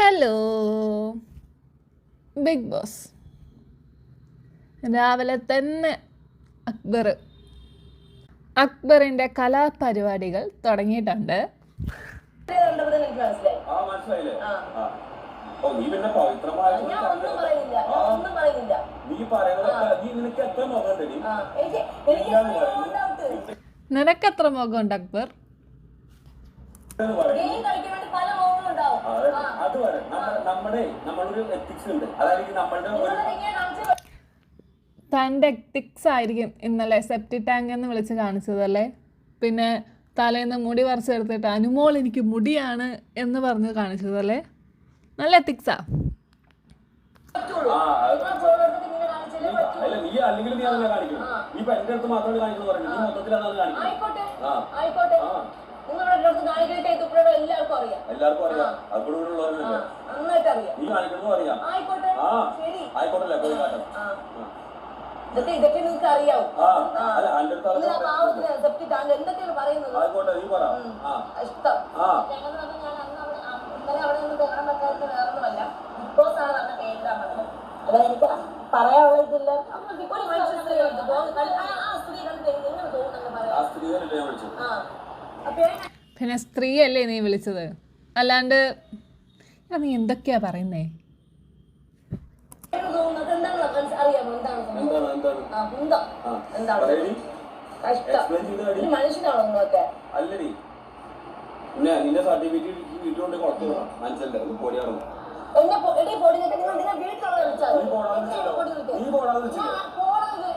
Hello big boss രാവിലെ തന്നെ അക്ബർ. അക്ബറിന്റെ കലാപരിപാടികൾ തുടങ്ങിയിട്ടുണ്ട്. നിനക്കെത്ര മുഖമുണ്ട് അക്ബർ? അത് അത് വരെ. നമ്മ- നമ്മുടെ നമ്മളൊരു എത്തിക്സ് ഉണ്ട്. അതായത് നമ്മളുടെ ഒരു തന്റെ എത്തിക്സ് ആയിരിക്കും ഇന്നലെ സെപ്റ്റി ടാങ്ക് എന്ന് വിളിച്ച് കാണിച്ചതല്ലേ പിന്നെ തലേന്ന് മുടി പറിച്ചെടുത്തിട്ട് അനുമോൾ എനിക്ക് മുടിയാണ് എന്ന് പറഞ്ഞ് കാണിച്ചതല്ലേ നല്ല എത്തിക്സാ നീ- പറ്റുള്ളൂ. അല്ല നീ അല്ലെങ്കിൽ നീ അതല്ല കാണിക്കണം നീ ഇപ്പൊ എന്റെ അടുത്ത് മാത്രമേ കാണിക്കുന്നു പറഞ്ഞു നീ മൊത്തത്തിൽ അതാണ് കാണിക്കുന്നത് അടുത്ത് കാണിക്കട്ടെ തുപ്പയുടെ എല്ലാവർക്കും അറിയാം. എല്ലാവർക്കും അറിയാം. അപ്പോൾ ഇവിടെ ഉള്ളവരല്ലേ നന്നായിട്ട് അറിയാം. നീ കാണിക്കുന്നു അറിയാം. ആയിക്കോട്ടെ. ആ ശരി. ആയിക്കോട്ടെ പോയി കാട്ടാം. ഇതൊക്കെ ഇതൊക്കെ നിങ്ങൾക്ക് അറിയാവും? പാവത്തിന് സെപ്റ്റി ടാങ്ക് എന്തൊക്കെയാണ് പറയുന്നത്? ആയിക്കോട്ടെ നീ പറ. ആ. ഇഷ്ടം. അവിടെ ഇന്നലെ അവിടെ നിന്ന് ബഹളം വെക്കാത്ത വേറൊന്നുമല്ല. ബോസ് ആണ് പറഞ്ഞ പേരിടാൻ പറഞ്ഞത് അത് എനിക്ക് പറയാനുള്ള ഇതില്ല. ഒരു മനുഷ്യ സ്ത്രീ ഉണ്ട്. തോന്നി- ആ ആ സ്ത്രീ എങ്ങനെ തോന്നുന്നു ആ പറയാം പിന്നെ സ്ത്രീയല്ലേ നീ വിളിച്ചത് അല്ലാണ്ട് നീ എന്തൊക്കെയാ പറയുന്നേ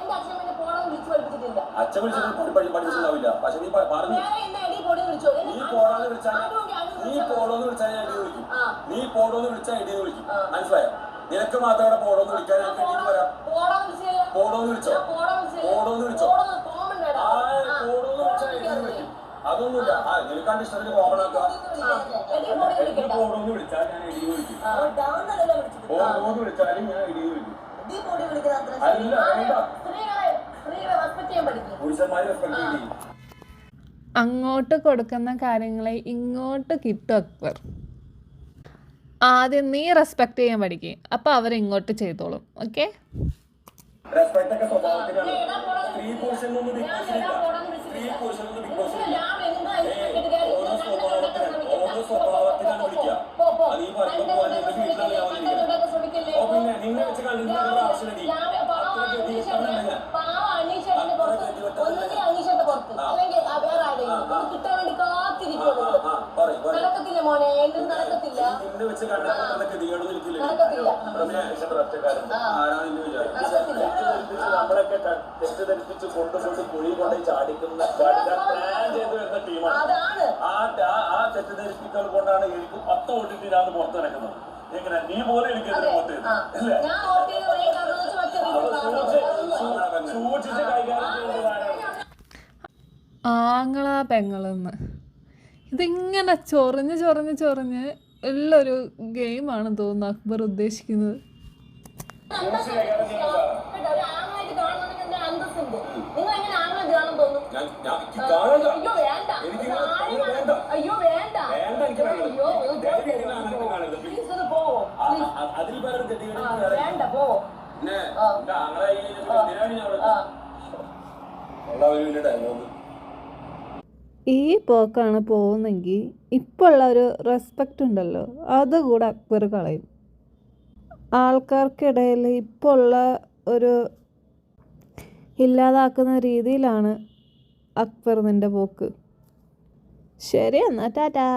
അച്ഛൻ വിളിച്ചിട്ട് പോണെന്ന് വിളിച്ചു പഠിപ്പിച്ചിട്ടില്ല അച്ഛൻ വിളിച്ചത് പഠി പഠി പഠിച്ചിട്ടുണ്ടാവില്ല പക്ഷെ നീ പറഞ്ഞു നീ പോടാന്ന് വിളിച്ചാൽ ഞാൻ ഇടി വിളിക്കും. നീ പോടോന്ന് വിളിച്ചാൽ ഇടി വിളിക്കും. മനസ്സിലായോ? നിനക്ക് മാത്രം അവിടെ പോടോന്ന് വിളിക്കാൻ ഞാൻ ഇടി വരാം. പോടാന്ന് വിളിച്ചോ പോടാന്ന് വിളിച്ചോ? ആ പോടോന്ന് വിളിച്ചാൽ ഇടി വിളിക്കും. അതൊന്നുമില്ല. ആ നിനക്കാണ്ട് ഇഷ്ടത്തിന് കോമൺ ആക്കാം. എനിക്ക് പോടോന്ന് വിളിച്ചാൽ ഞാൻ ഇടി വിളിക്കും. പോടോന്ന് വിളിച്ചാലും ഞാൻ ഇടി വിളിക്കും. അല്ല വേണ്ട. പുരുഷന്മാരെ റെസ്പെക്ട് ചെയ്യും. അങ്ങോട്ട് കൊടുക്കുന്ന കാര്യങ്ങളെ ഇങ്ങോട്ട് കിട്ടും അക്ബർ. ആദ്യം നീ റെസ്പെക്ട് ചെയ്യാൻ പഠിക്കുക അപ്പോൾ അവർ ഇങ്ങോട്ട് ചെയ്തോളും. ഓക്കെ പുരുഷനൊന്നും ബിഗ് ബോസിലില്ല സ്ത്രീ പുരുഷനൊന്നും ബിഗ് ബോസിലില്ല ഓരോ സ്വഭാവത്തിനാണ് ഓരോ സ്വഭാവത്തിനാണ് വിളിക്കുക അത് ഈ പറയുമ്പോൾ പോലെ നിന്റെ വീട്ടിലാണ് ഞാൻ വന്നിരിക്കുന്നത് ഓ പിന്നെ നിന്നെ വെച്ച് കണ്ടിട്ട് ഒരു ആവശ്യമില്ല ആ പറയും പറയും നടക്കത്തില്ല മോനെ എന്റെ നടക്കത്തില്ല നിന്നെ വെച്ച് കണ്ടപ്പോൾ ഗതികേട് നിൽക്കില്ല കൊണ്ടുകൊണ്ട് കുഴി കൊണ്ട് ചാടിക്കുന്ന പ്ലാൻ ചെയ്ത് വരുന്ന ടീമാണ് അതാണ് ആ ആ- ആ തെറ്റിദ്ധരിപ്പിക്കൽ കൊണ്ടാണ് എനിക്ക് പത്ത് ഓട്ടിട്ട് ഇതിനകത്ത് പുറത്ത് നടക്കുന്നത് എങ്ങനെ നീ പോലും എനിക്ക് എതിരെ ചെയ്ത്. സൂക്ഷിച്ച് കൈകാര്യം ചെയ്യുന്നതാണ് ആങ്ങളാ പെങ്ങളെന്ന് ഇതിങ്ങനെ ചൊറിഞ്ഞ് ചൊറിഞ്ഞ് ചൊറിഞ്ഞ് ഉള്ളൊരു ഗെയിമാണ് തോന്നുന്നു അക്ബർ ഉദ്ദേശിക്കുന്നത്. ഈ പോക്കാണ് പോകുന്നെങ്കിൽ ഇപ്പോൾ ഉള്ള ഒരു റെസ്പെക്റ്റ് ഉണ്ടല്ലോ അതുകൂടെ അക്ബർ കളയും. ആൾക്കാർക്കിടയിൽ ഇപ്പോൾ ഉള്ള ഒരു ഇല്ലാതാക്കുന്ന രീതിയിലാണ് അക്ബർ നിന്റെ പോക്ക്. ശരി എന്നാൽ ടാറ്റാ.